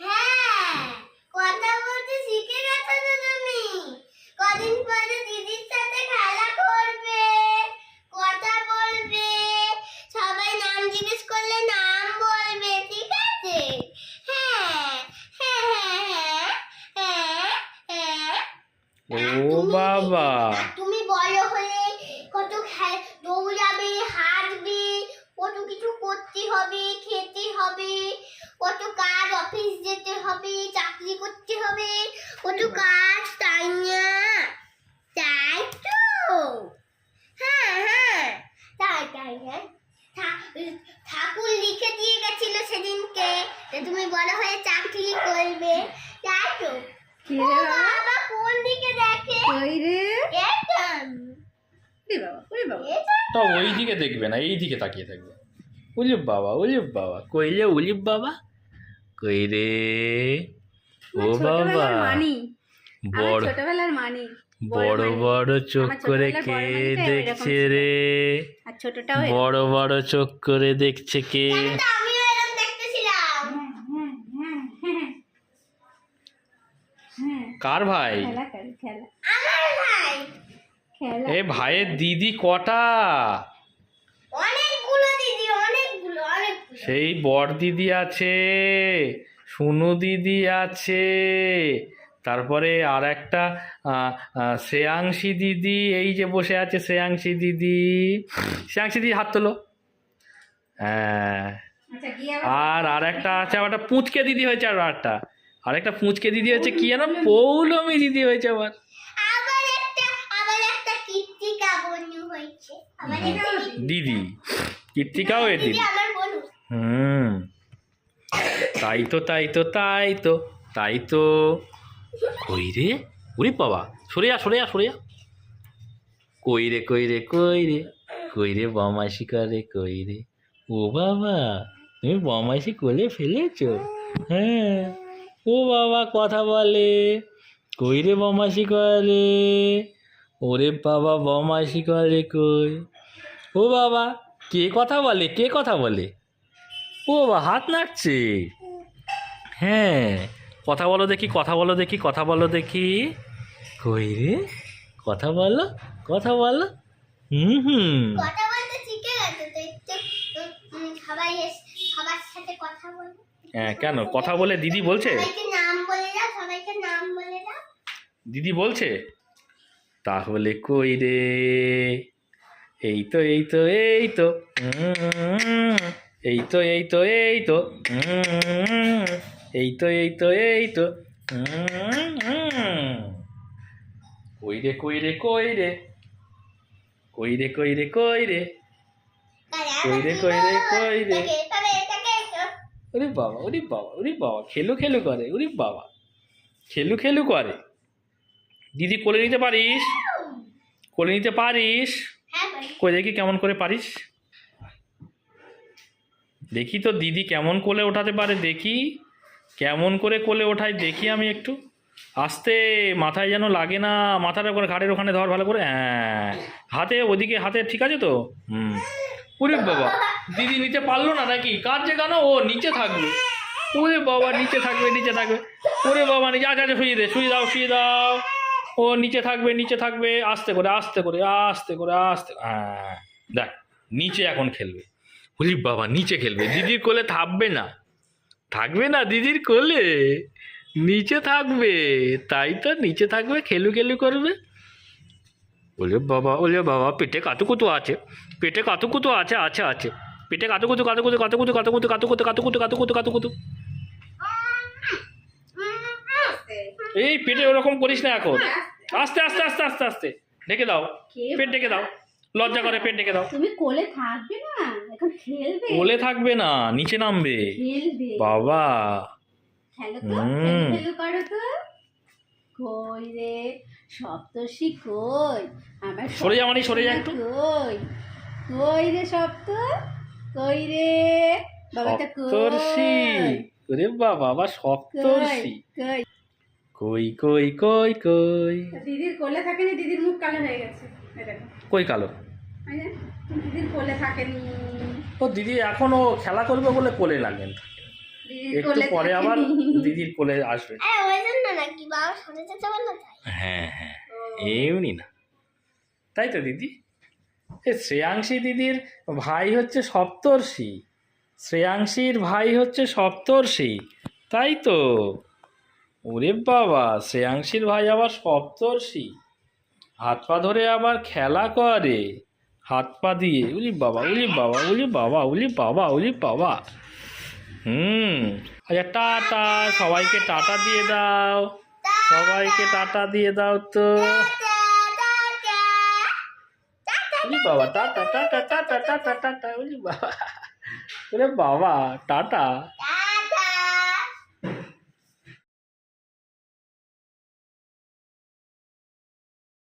হ্যাঁ কথা বলতে শিখে গেছো তো তুমি। কদিন পরে দিদির সাথে খেলা করবে কথা বলবে সবাই নাম জিজ্ঞেস করলে নাম বলবে ঠিক আছে? হ্যাঁ হ্যাঁ হ্যাঁ হ্যাঁ হ্যাঁ হ্যাঁ। ও বাবা। তুমি বড় হলে কত দৌড়াবে হাঁটবে কত কিছু করতে হবে খেতে হবে। কত কাজ অফিস যেতে হবে চাকরি করতে হবে কত কাজ তাই না? তাই তো। হ্যাঁ হ্যাঁ। তাই তাই হ্যাঁ। ঠাকুর লিখে দিয়ে গেছিল সেদিনকে তুমি বড় হয়ে চাকরি করবে। তাই তো। কি বাবা? কোন দিকে দেখে? কই রে? তা। ওই দিকে দেখবে না এই দিকে তাকিয়ে থাকবে। উলিপ বাবা উলিপ বাবা। কইলে উলিপ বাবা? কই রে? ও বাবা। বড় ছোটবেলার মানি। বড় বড় চোখ করে কে দেখছে রে? বড় বড় চোখ করে দেখছে কে? কার ভাই? এ ভাইয়ের দিদি কটা? সেই বর দিদি আছে সুনু দিদি আছে তারপরে আর একটা শ্রেয়াংশী দিদি এই যে বসে আছে শ্রেয়াংশী দিদি। শ্রেয়াংশী দিদি হাত তোলো। হ্যাঁ। আচ্ছা আর আর একটা আছে আবার একটা পুঁচকে দিদি হয়েছে আর একটা আর একটা পুঁচকে দিদি হচ্ছে কি যেন? পৌলমী দিদি হয়েছে আবার। হয়েছে। দিদি। কীর্তিকাও এ দিদি হুম। তাই তো তাই তো তাই তো তাই তো। কই রে? ওরে বাবা, সরে যা সরে যা সরে যা। কই রে কই রে কই রে? কই রে বমাইশি করে, কই রে? ও বাবা, তুমি বমাইশি কোলে ফেলেছ। হ্যাঁ। ও বাবা, কথা বলে। কই রে বমাইশি করে? ওরে বাবা বমাইশি করে কই? ও বাবা, কে কথা বলে, কে কথা বলে? ও বাবা হাত নাড়ছে? হ্যাঁ কথা বলো দেখি কথা বলো দেখি কথা বলো দেখি। কই রে? কথা বলো কথা বলো। হুম হুম। কথা বলতে শিখে গেছে তো সবাই সবার সাথে কথা বলে। হ্যাঁ কেন? কথা বলে দিদি বলছে? নাম বলে দাও সবাইকে নাম বলে দাও। দিদি বলছে? তাহলে কই রে? এই তো এই তো এই তো। এই তো এই তো এই তো এই তো এই তো এই তো কই রে কই রে কই রে কই রে কই রে কই রে কই রে, কই রে, কই রে? ওরে বাবা ওরে বাবা ওরে বাবা খেলু খেলু করে ওরে বাবা খেলু খেলু করে দিদি কোলে নিতে পারিস কোলে নিতে পারিস হ্যাঁ কই দেখি কেমন করে পারিস দেখি তো দিদি কেমন কোলে ওঠাতে পারে, দেখি। কেমন করে কোলে ওঠায়, দেখি আমি একটু। আস্তে, মাথায় যেন লাগে না, মাথাটা করে ঘাড়ের ওখানে ধর ভালো করে। হ্যাঁ হাতে, ওদিকে হাতে, ঠিক আছে তো? হুম। ওরে বাবা, দিদি নিচে পারল না নাকি? কার যে গানো ও নিচে থাকবে। ওরে বাবা, নিচে থাকবে নিচে থাকবে। ওরে বাবা, নিচে আচ্ছা আচ্ছা শুয়ে দে, শুয়ে দাও শুয়ে দাও। ও নিচে থাকবে নিচে থাকবে, আস্তে করে আস্তে করে আস্তে করে, আস্তে। হ্যাঁ দেখ, নিচে এখন খেলবে। বলি বাবা নিচে খেলবে। দিদির কোলে থাকবে না। থাকবে না দিদির কোলে। নিচে থাকবে। তাই তো নিচে থাকবে খেলু খেলু করবে। ওলে বাবা ওলে বাবা পেটে কাতুকুতু আছে। পেটে কাতুকুতু আছে আছে আছে। পেটে কাতুকুতু কাতুকুতু কাতুকুতু কাতুকুতু কাতুকুতু কাতুকুতু কাতুকুতু কাতুকুতু এই পেটে ওরকম করিস না এখন। আস্তে আস্তে আস্তে আস্তে আস্তে। ঢেকে দাও। পেট ডেকে দাও। লজ্জা করে পেট ডেকে দাও। তুমি কোলে থাকবে না? এখন খেলবে। কোলে থাকবে না নিচে নামবে। খেলবে। বাবা। খেলো তো খেলো করো তো। কই রে সপ্তর্ষি কই আমার সরে যা মানে, সরে যা একটু। কই কই রে সপ্ত কই রে? বাবাটা সপ্তর্ষি। ওরে বাবা আবার সপ্তর্ষি। কই কই? কই কই কই দিদির কোলে থাকেনি দিদির মুখ কালো হয়ে গেছে। কই কালো? দিদির কোলে থাকেনি। ও দিদি এখনও খেলা করবে বলে কোলে লাগেন। একটু পরে আবার দিদির কোলে আসবে। হ্যাঁ হ্যাঁ। এমনি না। তাই তো দিদি। এ শ্রেয়াংশী দিদির ভাই হচ্ছে সপ্তর্ষি। শ্রেয়াংশীর ভাই হচ্ছে সপ্তর্ষি। তাই তো। ওরে বাবা শ্রেয়াংশীর ভাই আবার সপ্তর্ষি। হাত পা ধরে আবার খেলা করে। হাত পা দিয়ে, উলি বাবা উলি বাবা উলি বাবা উলি বাবা উলি বাবা। হুম আচ্ছা টাটা, সবাইকে টাটা দিয়ে দাও। সবাইকে টাটা দিয়ে দাও তো। বাবা tata tata tata tata tata, উলি বাবা। ওরে বাবা, টাটা।